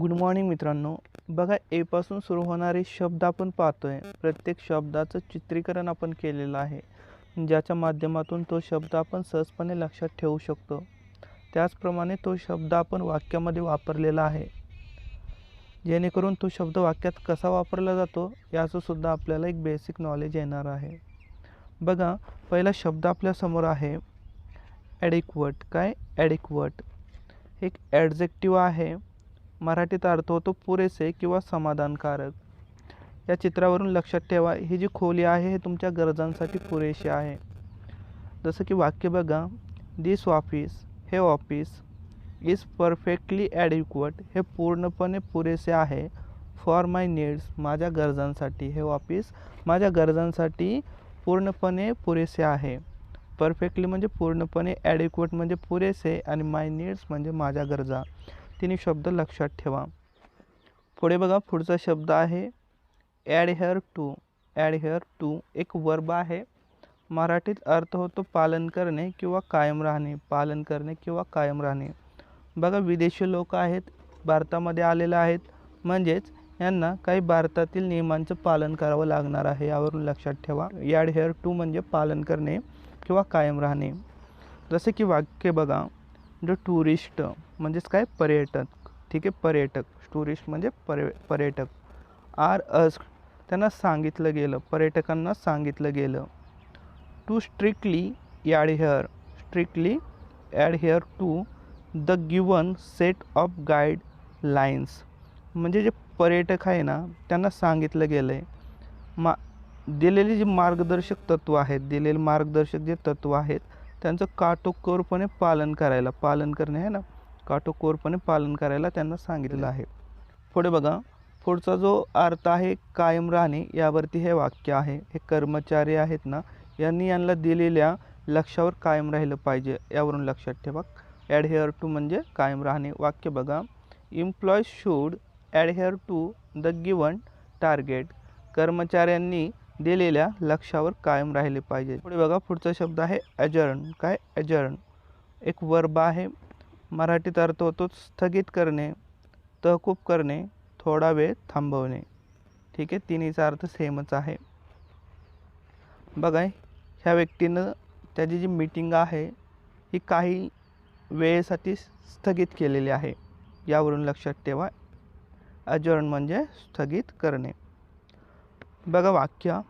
Good morning मित्रांनो. बघा एपासून सुरू होणारे शब्द आपण पाहतो आहे प्रत्येक शब्दाचं चित्रीकरण आपण केलेलं आहे. ज्याच्या माध्यमातून तो शब्द आपण सहजपणे लक्षात ठेवू शकतो. त्याचप्रमाणे तो शब्द आपण वाक्यामध्ये वापरलेला आहे. जेणेकरून तो शब्द वाक्यात कसा वापरला जातो याचंसुद्धा आपल्याला एक बेसिक नॉलेज येणार आहे. बघा पहिला शब्द आपल्यासमोर आहे. ॲडिक्वट काय? ॲडिक्वट एक ॲडजेक्टिव्ह आहे. मराठीत अर्थ होतो पुरेसे किंवा समाधानकारक. या चित्रावरून लक्षात ठेवा ही जी खोली आहे हे तुमच्या गरजांसाठी पुरेशी आहे. जसं की वाक्य बघा दिस ऑफिस हे ऑफिस इज परफेक्टली ॲडिक्वट हे पूर्णपणे पुरेसे आहे फॉर माय नीड्स माझ्या गरजांसाठी हे ऑफिस माझ्या गरजांसाठी पूर्णपणे पुरेसे आहे. परफेक्टली म्हणजे पूर्णपणे ॲडिक्वट म्हणजे पुरेसे आणि माय नीड्स म्हणजे माझ्या गरजा. तिन्ही शब्द लक्षात ठेवा. पुढे बघा पुढचा शब्द आहे adhere to adhere to एक वर्ब आहे. मराठीत अर्थ होतो पालन करणे किंवा कायम राहणे पालन करणे किंवा कायम राहणे. बघा विदेशी लोक आहेत भारतामध्ये आलेले आहेत. म्हणजेच यांना काही भारतातील नियमांचं पालन करावं लागणार आहे यावरून लक्षात ठेवा. याड हेअर टू म्हणजे पालन करणे किंवा कायम राहणे. जसे की वाक्य बघा. जो टुरिस्ट म्हणजेच काय? पर्यटक. ठीक आहे? पर्यटक. टुरिस्ट म्हणजे पर्य पर्यटक. आर अस त्यांना सांगितलं गेलं. पर्यटकांना सांगितलं गेलं. To strictly adhere strictly adhere to the given set of guidelines म्हणजे जे पर्यटक आहे ना त्यांना सांगितलं गेलं आहे मा दिलेली जी मार्गदर्शक तत्त्व आहेत दिलेले मार्गदर्शक जे तत्त्व आहेत त्यांचं काटोकोरपणे पालन करायला पालन करणे आहे ना? काटोकोरपणे पालन करायला त्यांना सांगितलेलं आहे. पुढे बघा पुढचा जो अर्थ आहे कायम राहणे यावरती हे वाक्य आहे. हे कर्मचारी आहेत ना यांनी यांना दिलेल्या लक्षावर कायम राहिलं पाहिजे यावरून लक्षात ठेवा. ॲडहेअर टू म्हणजे कायम राहणे. वाक्य बघा. Employee should adhere to the given target कर्मचाऱ्यांनी दिलेल्या लक्षावर कायम राहिले पाहिजे. पुढे बघा पुढचा शब्द आहे अजरण काय अजरण एक वर्ब आहे. मराठीत अर्थ होतो स्थगित करणे तहकूब करणे थोडा वेळ थांबवणे. ठीक आहे तिन्हीचा अर्थ सेमच आहे. बघा ह्या व्यक्तीनं त्याची जी मीटिंग आहे ही काही वेळेसाठी स्थगित केलेली आहे. यावरून लक्षात ठेवा. अजरण म्हणजे स्थगित करणे. बघा वाक्य.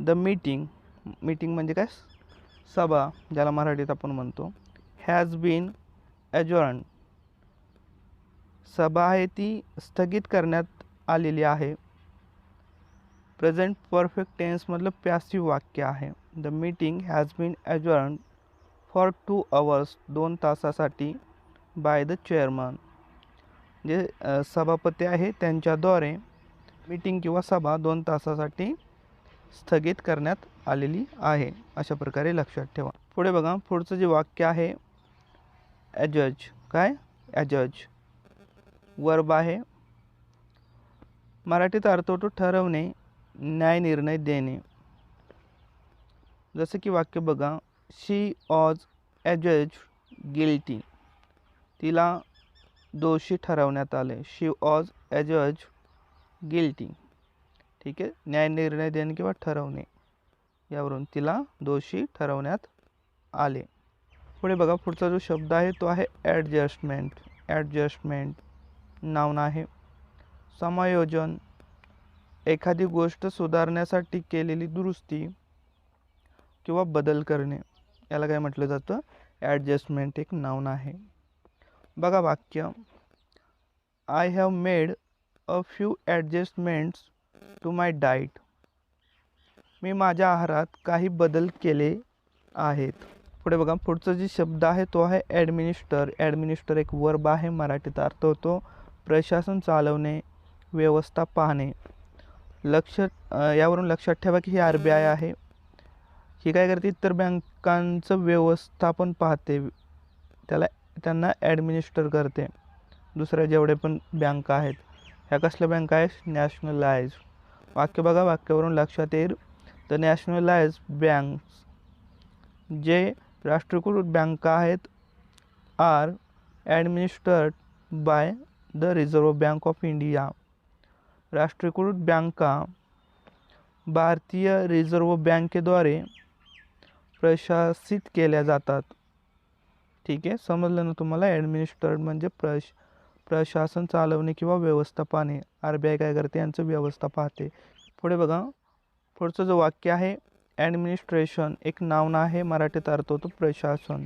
द मीटिंग मीटिंग म्हणजे काय? सभा ज्याला मराठीत आपण म्हणतो. हॅज बीन ॲजॉर्न सभा आहे ती स्थगित करण्यात आलेली आहे. प्रेझेंट परफेक्ट टेन्समधलं पॅसिव्ह वाक्य आहे. The meeting has been adjourn for two hours दोन तासासाठी बाय द चेअरमन जे सभापती आहे त्यांच्याद्वारे मीटिंग किंवा सभा दोन तासासाठी स्थगित करण्यात आलेली आहे. अशा प्रकारे लक्षात ठेवा. पुढे बघा पुढचं जे वाक्य आहे ॲजज काय? ॲजज वर्ब आहे. मराठीत अर्थ होतो ठरवणे न्याय निर्णय देणे. जसं की वाक्य बघा शी ऑज ॲजज गिल्टी तिला दोषी ठरवण्यात आले. शी ऑज ॲजज गिल्टी. ठीक आहे? न्याय निर्णय देणे किंवा ठरवणे. यावरून तिला दोषी ठरवण्यात आले. पुढे बघा पुढचा जो शब्द आहे तो आहे ॲडजस्टमेंट ॲडजस्टमेंट नावन आहे. समायोजन. एखादी गोष्ट सुधारण्यासाठी केलेली दुरुस्ती किंवा बदल करणे. याला काय म्हटलं जातं? ॲडजस्टमेंट एक नावन आहे. बघा वाक्य. I have made a few adjustments to my diet मी माझ्या आहारात काही बदल केले आहेत. पुढे बघा पुढचा जे शब्द आहे तो आहे ॲडमिनिस्टर ॲडमिनिस्टर एक वर्ब आहे मराठीत अर्थ होतो प्रशासन चालवणे व्यवस्था पाहणे. लक्ष यावरून लक्षात ठेवा की ही आर बी आय आहे. ही काय करते? इतर बँकांचं व्यवस्थापन पाहते. त्याला त्यांना ॲडमिनिस्टर करते. दुसऱ्या जेवढे पण बँका आहेत. बँका आहेत नॅशनलाइज वाक्य बघा वाक्यावरून लक्षात येईल द नॅशनलाइज बँक्स जे राष्ट्रीयकृत बँका आहेत are administered by the Reserve Bank of India राष्ट्रीयकृत बँका भारतीय रिज़र्व रिझर्व्ह बँकेद्वारे प्रशासित केल्या जातात ठीक आहे समजलं ना तुम्हाला ॲडमिनिस्ट्रेट म्हणजे प्रश प्रशासन चालवणे किंवा व्यवस्था पाहणे आर बी आय काय करते यांचं व्यवस्था पाहते. पुढे बघा. पुढचं जो वाक्य आहे ॲडमिनिस्ट्रेशन एक नाव आहे मराठीत अर्थ होतो प्रशासन.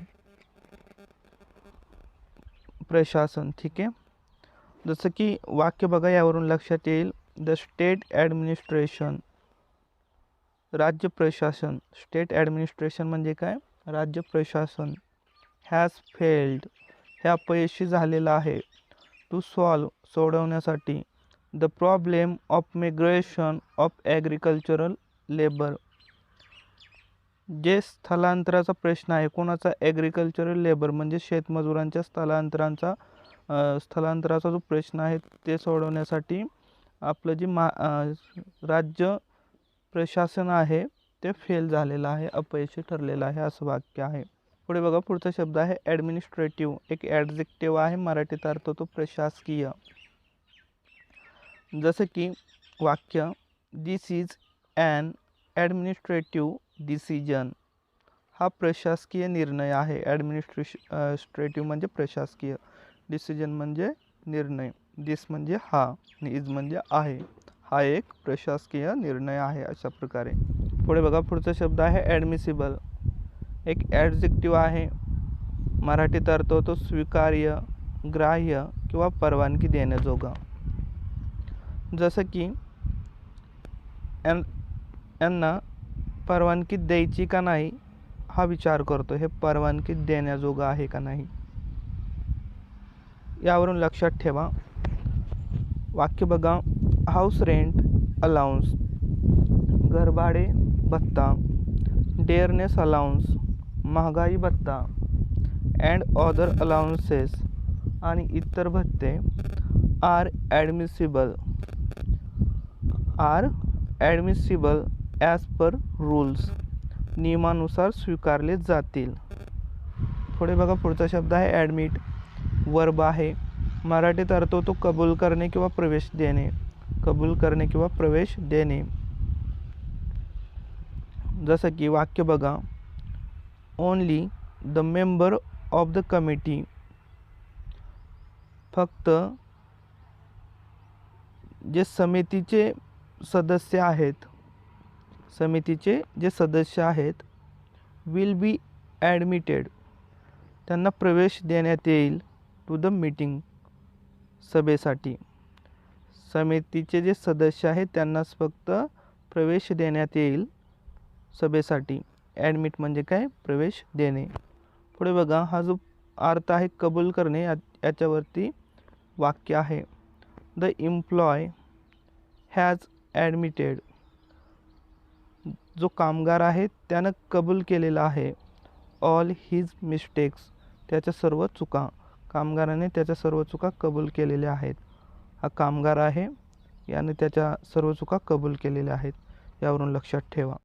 प्रशासन ठीक आहे. जसं की वाक्य बघा यावरून लक्षात येईल. द स्टेट ॲडमिनिस्ट्रेशन राज्य प्रशासन. स्टेट ॲडमिनिस्ट्रेशन म्हणजे काय? राज्य प्रशासन. Has failed. हे अपयशी झालेलं आहे. टू सॉल्व सोडवण्यासाठी the problem of migration of agricultural labour जे स्थलांतराचा प्रश्न आहे कोणाचा ॲग्रिकल्चरल लेबर म्हणजे शेतमजुरांच्या स्थलांतरांचा स्थलांतराचा जो प्रश्न आहे ते सोडवण्यासाठी आपलं जे मा राज्य प्रशासन आहे ते फेल झालेलं आहे अपयशी ठरलेलं आहे असं वाक्य आहे. पुढे बघा पुढचा शब्द आहे ॲडमिनिस्ट्रेटिव्ह. एक ॲडजेक्टिव्ह आहे मराठीत अर्थ तो प्रशासकीय. जसं की वाक्य this is an administrative decision हा प्रशासकीय निर्णय आहे. ॲडमिनिस्ट्रेश स्ट्रेटिव्ह म्हणजे प्रशासकीय. डिसिजन म्हणजे निर्णय. दिस म्हणजे हा. आणि इज म्हणजे आहे. हा एक प्रशासकीय निर्णय आहे अशा प्रकारे. पुढे बघा पुढचा शब्द आहे ॲडमिसिबल एक ॲडजेक्टिव आहे. मराठीत अर्थ होतो स्वीकार्य ग्राह्य किंवा परवानगी देण्याजोगा. जसं की यां यांना परवानगी द्यायची का नाही हा विचार करतो. हे परवानगी देण्याजोगं आहे का नाही? यावरून लक्षात ठेवा. वाक्य बघा. हाऊस रेंट अलाउन्स घरभाडे भत्ता. डेअरनेस अलाउन्स महागाई भत्ता अँड ऑदर अलाउन्सेस आणि इतर भत्ते are admissible are admissible as per rules नियमानुसार स्वीकारले जातील. पुढे बघा पुढचा शब्द आहे ॲडमिट वर्ब आहे. मराठीत अर्थ होतो कबूल करणे किंवा प्रवेश देणे. कबूल करणे किंवा प्रवेश देणे. जसं की वाक्य बघा. Only the member of the committee फक्त जे समितीचे सदस्य आहेत समितीचे जे सदस्य आहेत विल बी ॲडमिटेड त्यांना प्रवेश देण्यात येईल टू द मीटिंग सभेसाठी. समितीचे जे सदस्य आहेत त्यांनाच फक्त प्रवेश देण्यात येईल सभेसाठी. ॲडमिट म्हणजे काय? प्रवेश देणे. पुढे बघा हा जो अर्थ आहे कबूल करणे या याच्यावरती वाक्य आहे. द इम्प्लॉय हॅज ॲडमिटेड जो कामगार आहे त्यानं कबूल केलेला आहे. ऑल हिज मिस्टेक्स त्याच्या सर्व चुका. कामगाराने त्याच्या सर्व चुका कबूल केलेल्या आहेत. हा कामगार आहे याने त्याच्या सर्व चुका कबूल केलेल्या आहेत. यावरून लक्षात ठेवा.